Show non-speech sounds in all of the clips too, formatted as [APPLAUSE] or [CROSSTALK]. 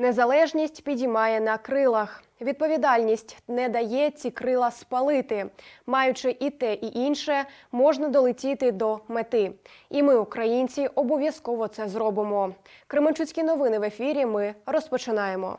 Незалежність підіймає на крилах. Відповідальність не дає ці крила спалити. Маючи і те, і інше, можна долетіти до мети. І ми, українці, обов'язково це зробимо. Кременчуцькі новини в ефірі. Ми розпочинаємо.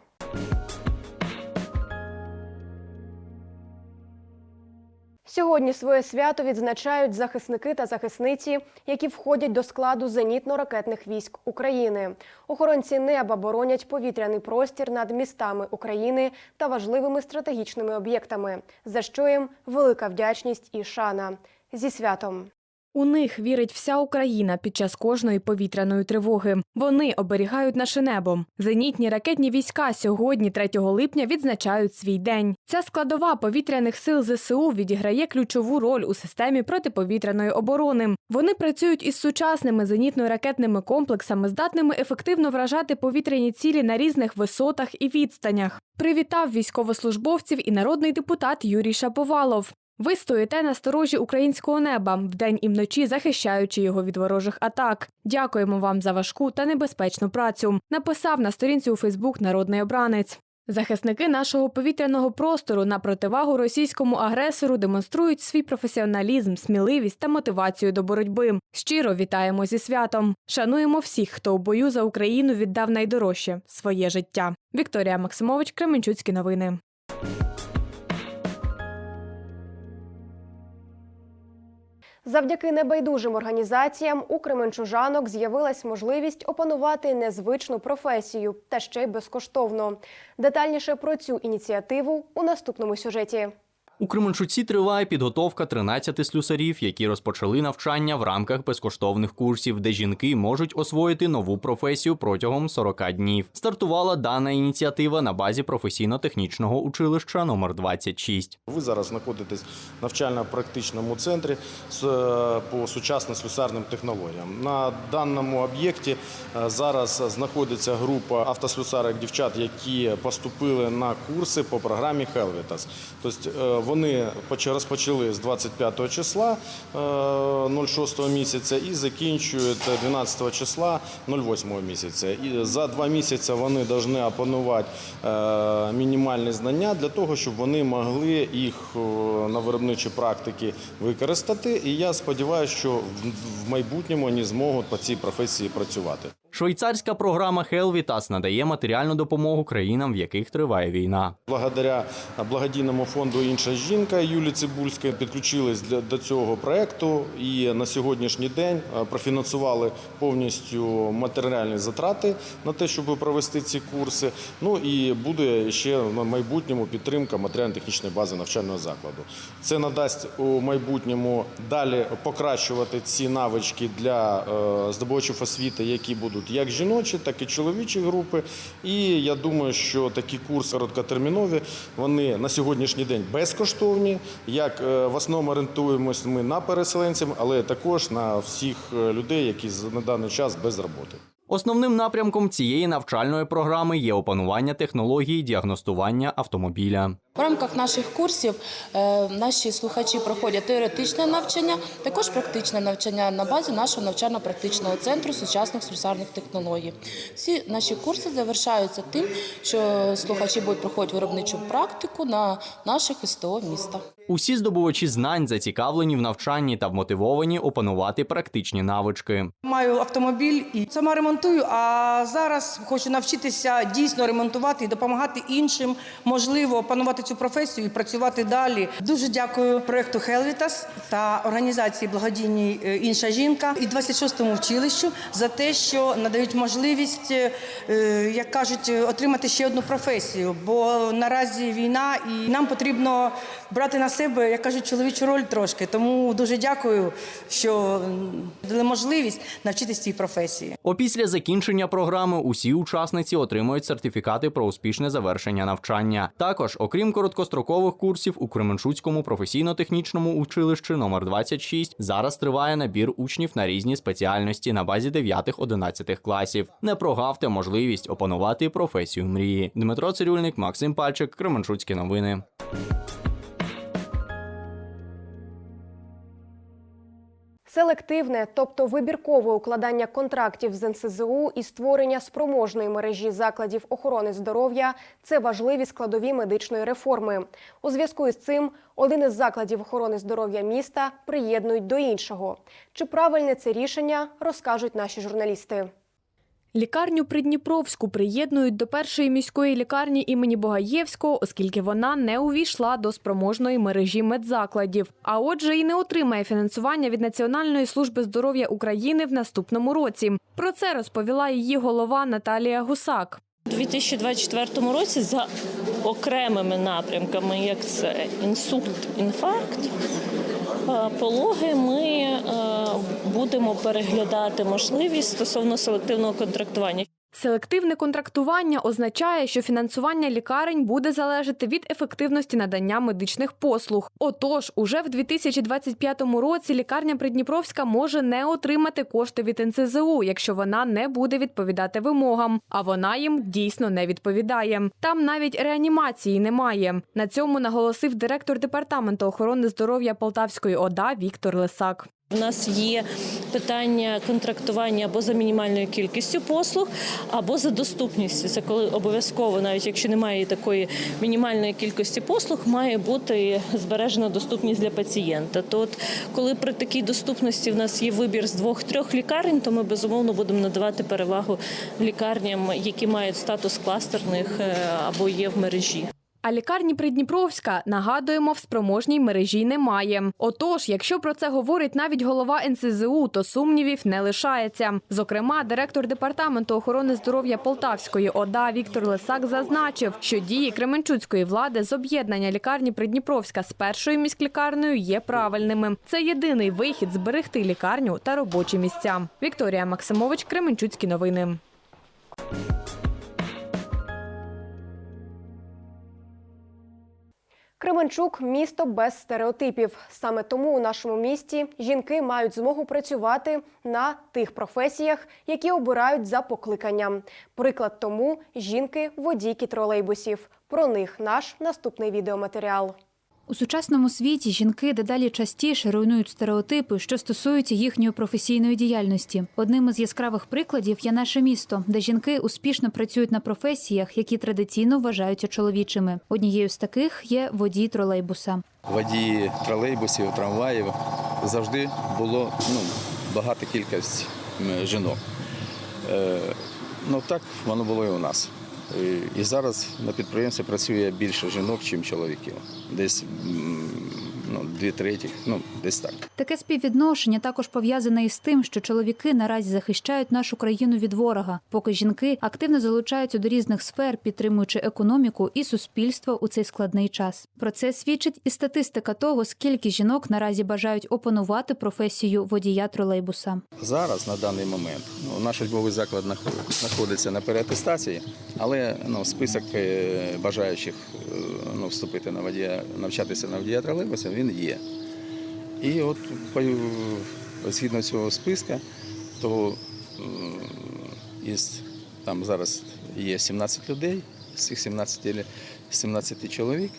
Сьогодні своє свято відзначають захисники та захисниці, які входять до складу зенітно-ракетних військ України. Охоронці неба боронять повітряний простір над містами України та важливими стратегічними об'єктами, за що їм велика вдячність і шана. Зі святом. У них вірить вся Україна під час кожної повітряної тривоги. Вони оберігають наше небо. Зенітні ракетні війська сьогодні, 3 липня, відзначають свій день. Ця складова повітряних сил ЗСУ відіграє ключову роль у системі протиповітряної оборони. Вони працюють із сучасними зенітно-ракетними комплексами, здатними ефективно вражати повітряні цілі на різних висотах і відстанях. Привітав військовослужбовців і народний депутат Юрій Шаповалов. Ви стоїте на сторожі українського неба вдень і вночі захищаючи його від ворожих атак. Дякуємо вам за важку та небезпечну працю. Написав на сторінці у Фейсбук народний обранець. Захисники нашого повітряного простору на противагу російському агресору демонструють свій професіоналізм, сміливість та мотивацію до боротьби. Щиро вітаємо зі святом. Шануємо всіх, хто у бою за Україну віддав найдорожче своє життя. Вікторія Максимович, Кременчуцькі новини. Завдяки небайдужим організаціям у кременчужанок з'явилась можливість опанувати незвичну професію та ще й безкоштовно. Детальніше про цю ініціативу у наступному сюжеті. У Кременчуці триває підготовка 13 слюсарів, які розпочали навчання в рамках безкоштовних курсів, де жінки можуть освоїти нову професію протягом 40 днів. Стартувала дана ініціатива на базі професійно-технічного училища номер 26. Ви зараз знаходитесь в навчально-практичному центрі е, по сучасним слюсарним технологіям. На даному об'єкті е, зараз знаходиться група автослюсарок дівчат, які поступили на курси по програмі Helvetas. Тобто е, вони поч- розпочали з 25 числа е, 06 місяця і закінчують 12 числа 08 місяця. І за два місяці вони повинні опанувати е, мінімальні знання для того, щоб вони могли їх е, на виробничій практиці використати. І я сподіваюся, що в майбутньому вони зможуть по цій професії працювати. Швейцарська програма Helvitas надає матеріальну допомогу країнам, в яких триває війна. Благодаря благодійному фонду Інша жінка Юлії Цибульської підключились до цього проекту і на сьогоднішній день е, профінансували повністю матеріальні затрати на те, щоб провести ці курси. Ну і буде ще в майбутньому підтримка матеріально-технічної бази навчального закладу. Це надасть у майбутньому далі покращувати ці навички для е, здобувачів освіти, які будуть як жіночі, так і чоловічі групи. І я думаю, що такі курси короткотермінові вони на сьогоднішній день безкоштовні. Як е, в основному орієнтуємось ми на переселенців, але також на всіх е, людей, які на даний час без роботи. Основним напрямком цієї навчальної програми є опанування технології діагностування автомобіля. В рамках наших курсів е, наші слухачі проходять теоретичне навчання, також практичне навчання на базі нашого навчально-практичного центру сучасних слюсарних технологій. Всі наші курси завершаються тим, що слухачі будуть проходити виробничу практику на наших СТО міста. Усі здобувачі знань зацікавлені в навчанні та вмотивовані опанувати практичні навички. Маю автомобіль і сама ремонтую. А зараз хочу навчитися дійсно ремонтувати і допомагати іншим, можливо, опанувати цю професію і працювати далі. Дуже дякую проекту Helvitas та організації благодійній е, інша жінка і 26-му училищу за те, що надають можливість, е, як кажуть, отримати ще одну професію. Бо наразі війна, і нам потрібно брати на себе, як кажуть, чоловічу роль трошки. Тому дуже дякую, що дали можливість навчитися цій професії. Опісля закінчення програми усі учасниці отримують сертифікати про успішне завершення навчання. Також, окрім короткострокових курсів, у Кременчуцькому професійно-технічному училищі номер 26 зараз триває набір учнів на різні спеціальності на базі 9-11 класів. Не прогавте можливість опанувати професію мрії. Дмитро Цирюльник, Максим Пальчик, Кременчуцькі новини. Селективне, тобто вибіркове укладання контрактів з НСЗУ і створення спроможної мережі закладів охорони здоров'я це важливі складові медичної реформи. У зв'язку із цим один із закладів охорони здоров'я міста приєднують до іншого. Чи правильне це рішення, розкажуть наші журналісти. Лікарню Придніпровську приєднують до першої міської лікарні імені Богаєвського, оскільки вона не увійшла до спроможної мережі медзакладів. А отже, і не отримає фінансування від Національної служби здоров'я України в наступному році. Про це розповіла її голова Наталія Гусак. У 2024 році за окремими напрямками, як це інсульт, інфаркт, пологи, ми е, будемо переглядати можливість стосовно селективного контрактування. Селективне контрактування означає, що фінансування лікарень буде залежати від ефективності надання медичних послуг. Отож, уже в 2025 році лікарня Придніпровська може не отримати кошти від НСЗУ, якщо вона не буде відповідати вимогам. А вона їм дійсно не відповідає. Там навіть реанімації немає. На цьому наголосив директор департаменту охорони здоров'я Полтавської ОДА Віктор Лисак. У нас є питання контрактування або за мінімальною кількістю послуг, або за доступністю. Це коли обов'язково, навіть якщо немає такої мінімальної кількості послуг, має бути збережена доступність для пацієнта. То коли при такій доступності в нас є вибір з двох-трьох лікарень, то ми безумовно будемо надавати перевагу лікарням, які мають статус кластерних е, або є в мережі. А лікарні Придніпровська, нагадуємо, в спроможній мережі немає. Отож, якщо про це говорить навіть голова НСЗУ, то сумнівів не лишається. Зокрема, директор департаменту охорони здоров'я Полтавської ОДА Віктор Лисак зазначив, що дії Кременчуцької влади з об'єднання лікарні Придніпровська з першою міськлікарнею є правильними. Це єдиний вихід зберегти лікарню та робочі місця. Вікторія Максимович, Кременчуцькі новини. Кременчук місто без стереотипів. Саме тому у нашому місті жінки мають змогу працювати на тих професіях, які обирають за покликанням. Приклад тому жінки водійки тролейбусів. Про них наш наступний відеоматеріал. У сучасному світі жінки дедалі частіше руйнують стереотипи, що стосуються їхньої професійної діяльності. Одним із яскравих прикладів є наше місто, де жінки успішно працюють на професіях, які традиційно вважаються чоловічими. Однією з таких є водій тролейбуса. водії тролейбусів, трамваїв завжди було ну, багата кількість жінок. Е, ну так воно було і у нас. І зараз на підприємстві працює більше жінок, ніж чоловіків. Десь м, ну, дві треті, ну десь так. Таке співвідношення також пов'язане із тим, що чоловіки наразі захищають нашу країну від ворога, поки жінки активно залучаються до різних сфер, підтримуючи економіку і суспільство у цей складний час. Про це свідчить і статистика того, скільки жінок наразі бажають опанувати професію водія тролейбуса. Зараз, на даний момент, ну, наш учбовий заклад знаход- знаходиться на переатестації, але ну, список е, бажаючих е, ну, вступити на водія, навчатися на водія тролейбуса, він є. І от по- згідно цього списка, то із, там зараз є 17 людей, з цих 17, 17 чоловік,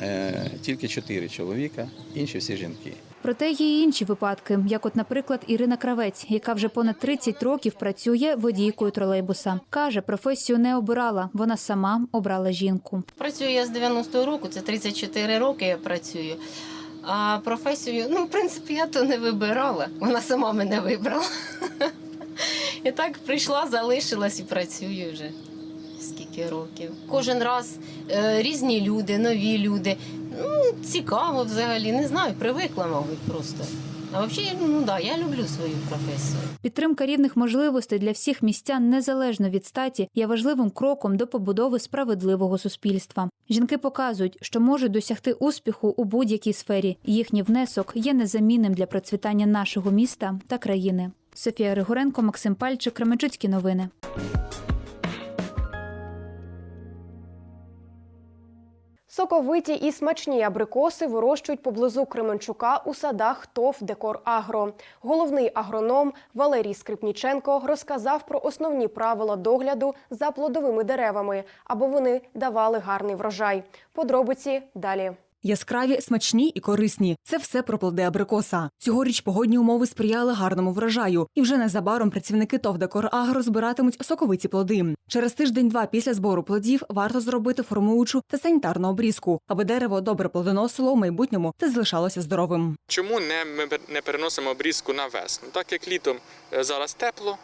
е, тільки 4 чоловіка, інші всі жінки. Проте є й інші випадки, як, от, наприклад, Ірина Кравець, яка вже понад 30 років працює водійкою тролейбуса. каже, професію не обирала, вона сама обрала жінку. Працюю я з 90-го року, це 34 роки я працюю. А професію, ну, в принципі, я то не вибирала. Вона сама мене вибрала. [LAUGHS] І так прийшла, залишилась і працюю вже скільки років. Кожен раз е, різні люди, нові люди. Ну, цікаво взагалі, не знаю, привикла, мабуть, просто. А взагалі, ну да, я люблю свою професію. Підтримка рівних можливостей для всіх містян незалежно від статі є важливим кроком до побудови справедливого суспільства. Жінки показують, що можуть досягти успіху у будь-якій сфері. Їхній внесок є незамінним для процвітання нашого міста та країни. Софія Григоренко, Максим Пальчик, Кременчуцькі новини. Соковиті і смачні абрикоси вирощують поблизу Кременчука у садах ТОВ Декор Агро. Головний агроном Валерій Скрипніченко розказав про основні правила догляду за плодовими деревами, аби вони давали гарний врожай. Подробиці далі. Яскраві, смачні і корисні. Це все про плоди абрикоса. Цьогоріч погодні умови сприяли гарному врожаю, і вже незабаром працівники ТОВ «Декорагро» збиратимуть соковиті плоди. Через тиждень-два після збору плодів варто зробити формуючу та санітарну обрізку, аби дерево добре плодоносило у майбутньому та залишалося здоровим. Чому не ми не переносимо обрізку на весну? Так як літом е, зараз тепло,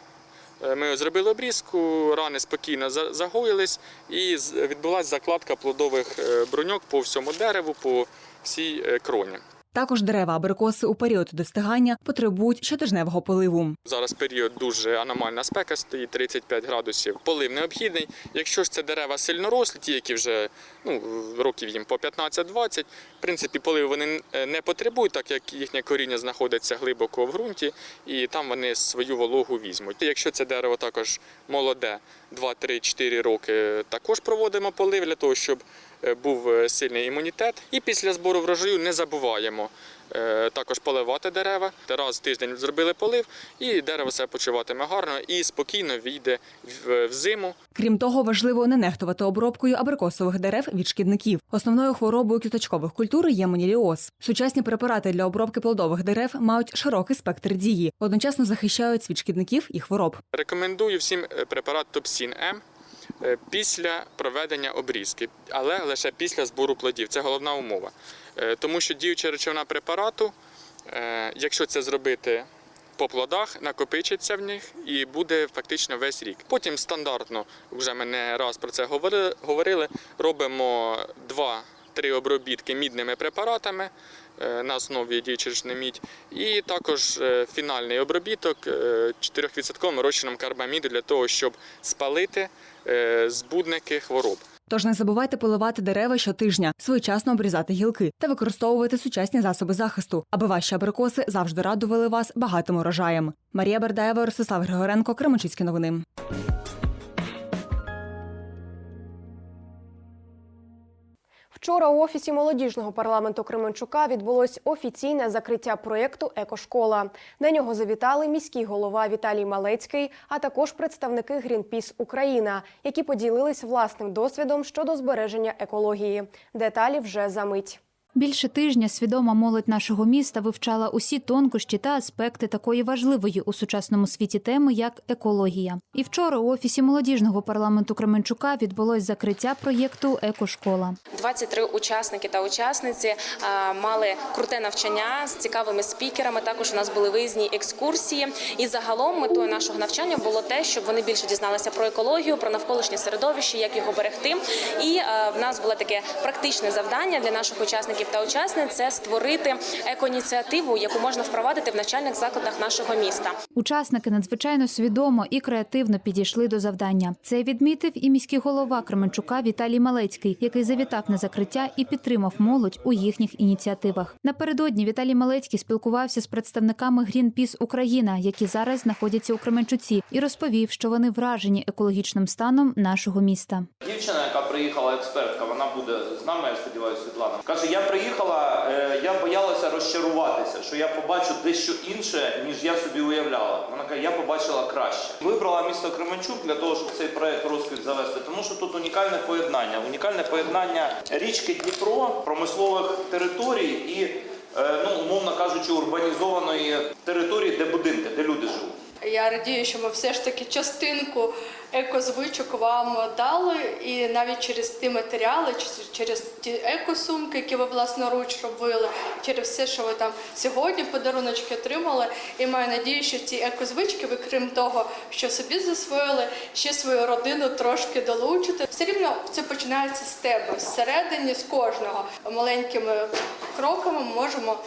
ми зробили обрізку, рани спокійно за- загоїлись і відбулася закладка плодових е, бруньок по всьому дереву, по всій е, кроні. Також дерева абрикоси у період достигання потребують щотижневого поливу. Зараз період дуже аномальна спека стоїть 35 градусів. Полив необхідний. Якщо ж це дерева сильно рослі, ті, які вже ну, років їм по 15-20, в принципі, полив вони е, не потребують, так як їхнє коріння знаходиться глибоко в ґрунті, і там вони свою вологу візьмуть. Якщо це дерево також молоде, 2-3-4 роки, також проводимо полив для того, щоб е, був е, сильний імунітет. І після збору врожаю не забуваємо е, також поливати дерева. Раз в тиждень зробили полив, і дерево себе почуватиме гарно і спокійно війде в, зиму. Крім того, важливо не нехтувати обробкою абрикосових дерев від шкідників. Основною хворобою квіточкових культур є моніліоз. Сучасні препарати для обробки плодових дерев мають широкий спектр дії, одночасно захищають від шкідників і хвороб. Рекомендую всім е, препарат Топсін М е, після проведення обрізки, але лише після збору плодів. Це головна умова. Е, Тому що діюча речовина препарату, е, якщо це зробити по плодах, накопичиться в них і буде фактично весь рік. Потім стандартно, вже ми не раз про це говорили, робимо робимо 2-3 обробітки мідними препаратами е, на основі діючої мідь, і також е, фінальний обробіток е, 4% розчином карбаміду для того, щоб спалити е, збудники хвороб. Тож не забувайте поливати дерева щотижня, своєчасно обрізати гілки та використовувати сучасні засоби захисту, аби ваші абрикоси завжди радували вас багатим урожаєм. Марія Бердаєва, Ростислав Григоренко, Кременчуцькі новини. Вчора у офісі молодіжного парламенту Кременчука відбулось офіційне закриття проєкту Екошкола. На нього завітали міський голова Віталій Малецький, а також представники Грінпіс Україна, які поділились власним досвідом щодо збереження екології. Деталі вже за мить. Більше тижня свідома молодь нашого міста вивчала усі тонкощі та аспекти такої важливої у сучасному світі теми, як екологія. І вчора у офісі молодіжного парламенту Кременчука відбулось закриття проєкту Екошкола. 23 учасники та учасниці мали круте навчання з цікавими спікерами. Також у нас були виїзні екскурсії. І загалом метою нашого навчання було те, щоб вони більше дізналися про екологію, про навколишнє середовище, як його берегти. І в нас було таке практичне завдання для наших учасників та учасниць це створити екоініціативу, яку можна впровадити в навчальних закладах нашого міста. Учасники надзвичайно свідомо і креативно підійшли до завдання. Це відмітив і міський голова Кременчука Віталій Малецький, який завітав на закриття і підтримав молодь у їхніх ініціативах. Напередодні Віталій Малецький спілкувався з представниками Greenpeace Україна, які зараз знаходяться у Кременчуці, і розповів, що вони вражені екологічним станом нашого міста. Дівчина, яка приїхала експертка, вона буде з нами, я сподіваюся, Світлана. Каже, я приїхала, е, я боялася розчаруватися, що я побачу дещо інше, ніж я собі уявляла. Вона каже, я побачила краще. Вибрала місто Кременчук для того, щоб цей проект розквіт завести, тому що тут унікальне поєднання. Унікальне поєднання річки Дніпро, промислових територій і, е, ну, умовно кажучи, урбанізованої території, де будинки, де люди живуть. Я радію, що ми все ж таки частинку екозвичок вам дали, і навіть через ті матеріали, через ті екосумки, які ви власноруч робили, через все, що ви там сьогодні подаруночки отримали. І маю надію, що ці екозвички, ви крім того, що собі засвоїли, ще свою родину трошки долучите. Все рівно це починається з тебе, зсередині, з кожного. Маленькими кроками ми можемо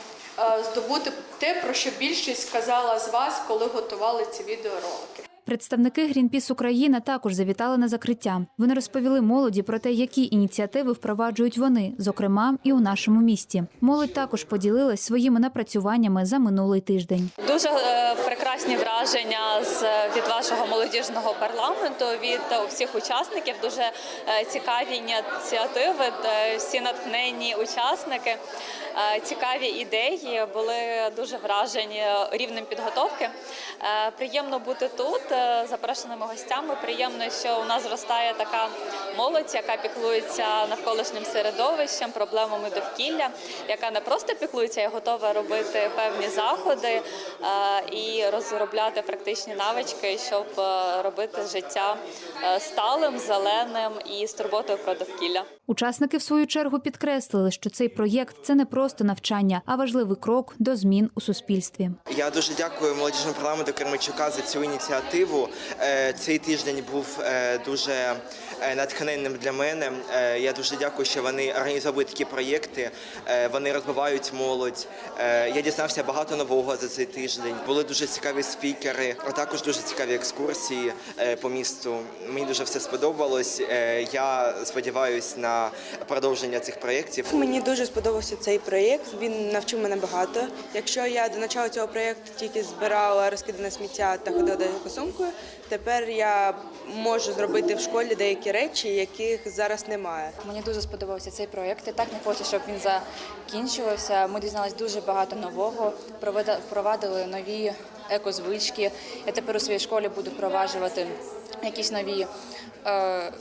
здобути те, про що більшість сказала з вас, коли готували ці відеоролики. Представники Greenpeace Україна також завітали на закриття. Вони розповіли молоді про те, які ініціативи впроваджують вони, зокрема і у нашому місті. Молодь також поділилась своїми напрацюваннями за минулий тиждень. Дуже е, прекрасні враження з від вашого молодіжного парламенту від е, всіх учасників. Дуже е, цікаві ініціативи, е, всі натхненні учасники, е, цікаві ідеї. Були дуже вражені рівнем підготовки. Е, Приємно бути тут. Е, запрошеними гостями. Приємно, що у нас зростає така молодь, яка піклується навколишнім середовищем, проблемами довкілля, яка не просто піклується, а готова робити певні заходи е, і розробляти практичні навички, щоб е, робити життя сталим, зеленим і з турботою про довкілля. Учасники в свою чергу підкреслили, що цей проєкт це не просто навчання, а важливий крок до змін у суспільстві. Я дуже дякую молодіжному парламенту Кермичука за цю ініціативу. Е, Цей тиждень був е, дуже е, натхненним для мене. Я дуже дякую, що вони організовують такі проєкти. Вони розвивають молодь. Я дізнався багато нового за цей тиждень. Були дуже цікаві спікери, а також дуже цікаві екскурсії по місту. Мені дуже все сподобалось. Я сподіваюся на продовження цих проєктів. Мені дуже сподобався цей проєкт. Він навчив мене багато. Якщо я до початку цього проєкту тільки збирала розкидане сміття та ходила до косумкою, тепер я можу зробити в школі деякі речі, яких зараз немає. Мені дуже сподобався цей проєкт. Я так не хочу, щоб він закінчувався. Ми дізналися дуже багато нового. Впровадили нові екозвички. Я тепер у своїй школі буду впроваджувати якісь нові е,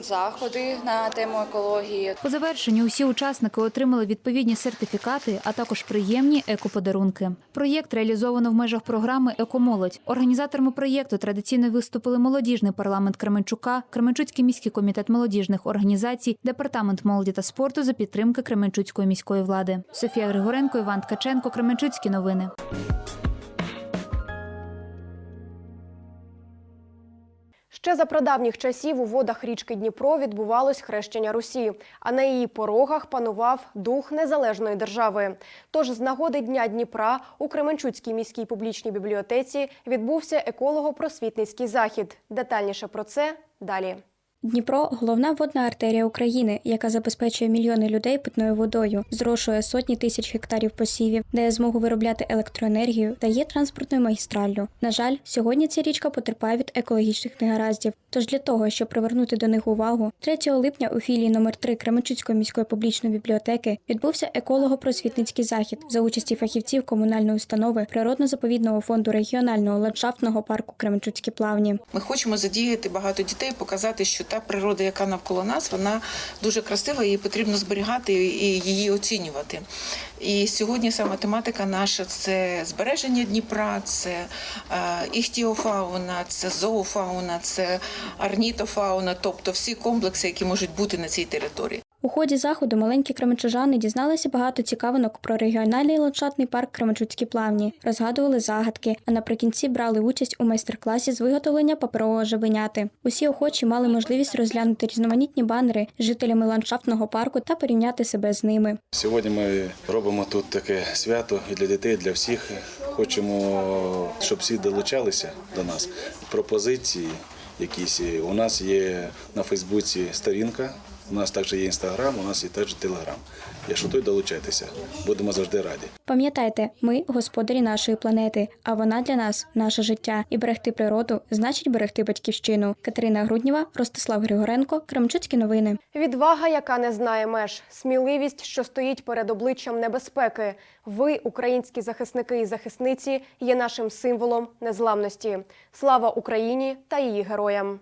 заходи на тему екології. По завершенню усі учасники отримали відповідні сертифікати, а також приємні екоподарунки. Проєкт реалізовано в межах програми Екомолодь. Організаторами проєкту традиційно виступили молодіжний парламент Кременчука, Кременчуцький міський комітет молодіжних організацій, департамент молоді та спорту за підтримки Кременчуцької міської влади. Софія Григоренко, Іван Ткаченко, Кременчуцькі новини. Ще за прадавніх часів у водах річки Дніпро відбувалось хрещення Русі, а на її порогах панував дух незалежної держави. Тож з нагоди Дня Дніпра у Кременчуцькій міській публічній бібліотеці відбувся еколого-просвітницький захід. Детальніше про це далі. Дніпро головна водна артерія України, яка забезпечує мільйони людей питною водою, зрошує сотні тисяч гектарів посівів, дає змогу виробляти електроенергію та є транспортною магістраллю. На жаль, сьогодні ця річка потерпає від екологічних негараздів. Тож для того, щоб привернути до них увагу, 3 липня у філії номер 3 Кременчуцької міської публічної бібліотеки відбувся еколого-просвітницький захід за участі фахівців комунальної установи природно-заповідного фонду регіонального ландшафтного парку Кременчуцькі плавні. Ми хочемо задіяти багато дітей, показати, що та природа, яка навколо нас, вона дуже красива, її потрібно зберігати і її оцінювати. І сьогодні саме тематика наша це збереження Дніпра, це е, іхтіофауна, це зоофауна, це арнітофауна, тобто всі комплекси, які можуть бути на цій території. У ході заходу маленькі кременчужани дізналися багато цікавинок про регіональний ландшафтний парк Кременчуцькі плавні, розгадували загадки, а наприкінці брали участь у майстер-класі з виготовлення паперового жабеняти. Усі охочі мали можливість розглянути різноманітні банери з жителями ландшафтного парку та порівняти себе з ними. Сьогодні ми робимо тут таке свято і для дітей, і для всіх. Хочемо, щоб всі долучалися до нас. Пропозиції якісь. У нас є на Фейсбуці сторінка, у нас також є інстаграм, у нас є також телеграм. Якщо той долучайтеся, будемо завжди раді. Пам'ятайте, ми господарі нашої планети, а вона для нас наше життя. І берегти природу значить берегти батьківщину. Катерина Груднєва, Ростислав Григоренко, Кремчуцькі новини. Відвага, яка не знає меж, сміливість, що стоїть перед обличчям небезпеки. Ви, українські захисники і захисниці, є нашим символом незламності. Слава Україні та її героям!